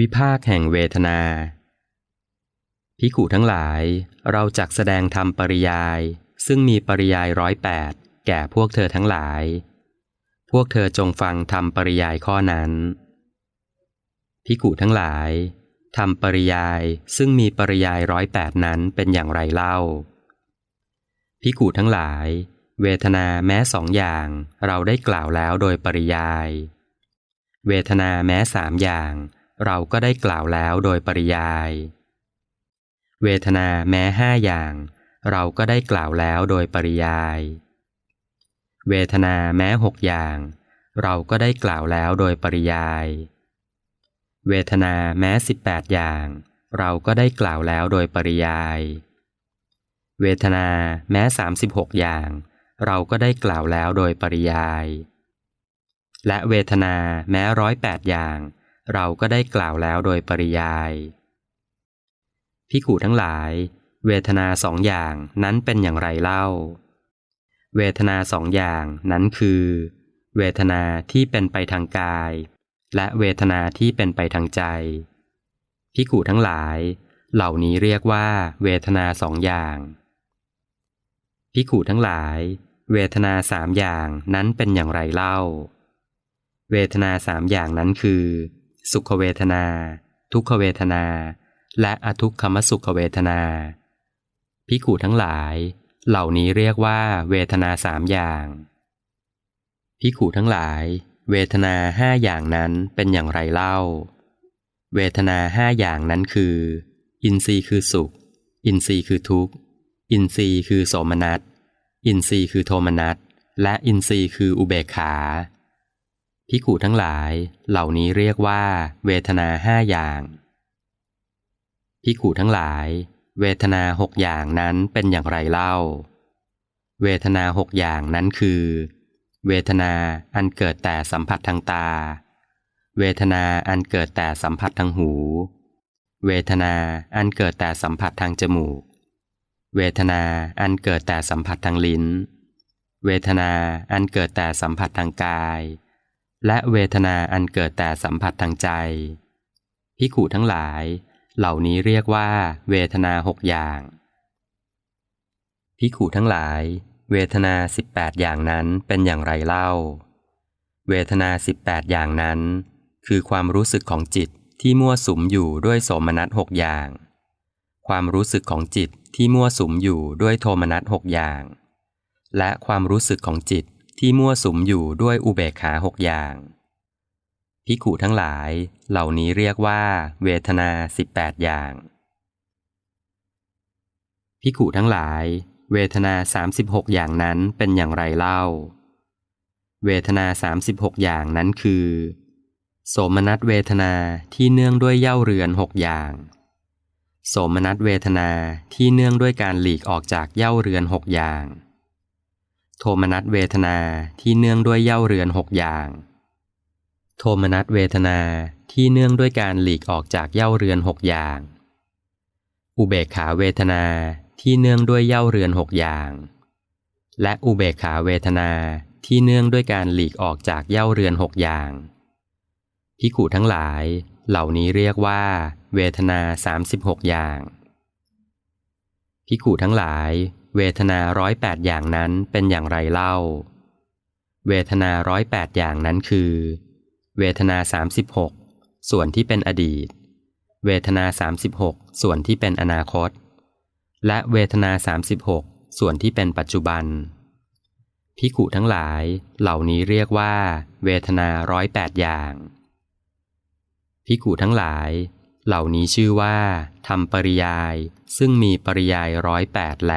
วิภาคแห่งเวทนา พิกุทั้งหลาย เราจักแสดงธรรมปริยาย ซึ่งมีปริยายร้อยแปดแก่พวกเธอทั้งหลาย พวกเธอจงฟังธรรมปริยายข้อนั้น พิกุทั้งหลายธรรมปริยายซึ่งมีปริยายร้อยแปดนั้นเป็นอย่างไรเล่า พิกุทั้งหลาย เวทนาแม้สองอย่างเราได้กล่าวแล้วโดยปริยาย เวทนาแม้สามอย่าง เราก็ได้กล่าวแล้วโดยปริยาย เวทนาแม้ห้าอย่าง เราก็ได้กล่าวแล้วโดยปริยาย เวทนาแม้หกอย่าง เราก็ได้กล่าวแล้วโดยปริยาย เวทนาแม้สิบแปดอย่าง เราก็ได้กล่าวแล้วโดยปริยาย เวทนาแม้สามสิบหกอย่าง เราก็ได้กล่าวแล้วโดยปริยาย และเวทนาแม้ร้อยแปดอย่าง เราก็ได้กล่าวแล้วโดยปริยาย พิขูทั้งหลาย เวทนาสองอย่างนั้นเป็นอย่างไรเล่า เวทนาสองอย่างนั้นคือ เวทนาที่เป็นไปทางกาย และเวทนาที่เป็นไปทางใจ พิขูทั้งหลาย เหล่านี้เรียกว่าเวทนาสองอย่างพิขูทั้งหลาย เวทนาสามอย่างนั้นเป็นอย่างไรเล่า เวทนาสามอย่างนั้นคือ สุขเวทนา ทุกขเวทนา และอทุกขมสุขเวทนาพิขูทั้งหลาย เหล่านี้เรียกว่า เวทนาสามอย่างพิขูทั้งหลาย เวทนาห้าอย่างนั้นเป็นอย่างไรเล่า เวทนาห้าอย่างนั้นคือ อินทรีย์คือสุข อินทรีย์คือทุกข์ อินทรีย์คือโสมนัส อินทรีย์คือโทมนัส และอินทรีย์คืออุเบกขา พิขูทั้งหลายเหล่านี้เรียกว่า เวทนาห้าอย่าง พิขูทั้งหลาย เวทนาหกอย่างนั้นเป็นอย่างไรเล่า เวทนาหกอย่างนั้นคือ เวทนาอันเกิดแต่สัมผัสทางตา เวทนาอันเกิดแต่สัมผัสทางหู เวทนาอันเกิดแต่สัมผัสทางจมูก เวทนาอันเกิดแต่สัมผัสทางลิ้น เวทนาอันเกิดแต่สัมผัสทางกาย และเวทนาอันเกิดแต่สัมผัสทางใจพิขูทั้งหลาย เหล่านี้เรียกว่า เวทนาหกอย่างพิขูทั้งหลาย เวทนาสิบแปดอย่างนั้นเป็นอย่างไรเล่า เวทนาสิบแปดอย่างนั้น คือความรู้สึกของจิตที่มั่วสุมอยู่ด้วยโสมนัสหกอย่าง ความรู้สึกของจิตที่มั่วสุมอยู่ด้วยโทมนัสหกอย่าง และความรู้สึกของจิต ที่มั่วสุมอยู่ด้วยอุเบกขาหกอย่าง พิขูทั้งหลายเหล่านี้เรียกว่า เวทนาสิบแปดอย่าง พิขูทั้งหลาย เวทนาสามสิบหกอย่างนั้นเป็นอย่างไรเล่า เวทนาสามสิบหกอย่างนั้นคือ โสมนัสเวทนาที่เนื่องด้วยเย่าเรือนหกอย่างโสมนัสเวทนาที่เนื่องด้วยการหลีกออกจากเย่าเรือนหกอย่าง โทมนัสเวทนาที่เนื่องด้วยเย่าเรือนหกอย่าง โทมนัสเวทนาที่เนื่องด้วยการหลีกออกจากเย่าเรือนหกอย่าง อุเบกขาเวทนาที่เนื่องด้วยเย่าเรือนหกอย่าง และอุเบกขาเวทนาที่เนื่องด้วยการหลีกออกจากเย่าเรือนหกอย่าง พิขูทั้งหลายเหล่านี้เรียกว่า เวทนาสามสิบหกอย่างพิขูทั้งหลาย เวทนาร้อยแปดอย่างนั้นเป็นอย่างไรเล่า เวทนาร้อยแปดอย่างนั้นคือ เวทนาสามสิบหกส่วนที่เป็นอดีต เวทนาสามสิบหกส่วนที่เป็นอนาคต และเวทนาสามสิบหกส่วนที่เป็นปัจจุบันพิขุทั้งหลายเหล่านี้เรียกว่า เวทนาร้อยแปดอย่างพิขุทั้งหลาย เหล่านี้ชื่อว่าทำปริยาย ซึ่งมีปริยายร้อยแปดแล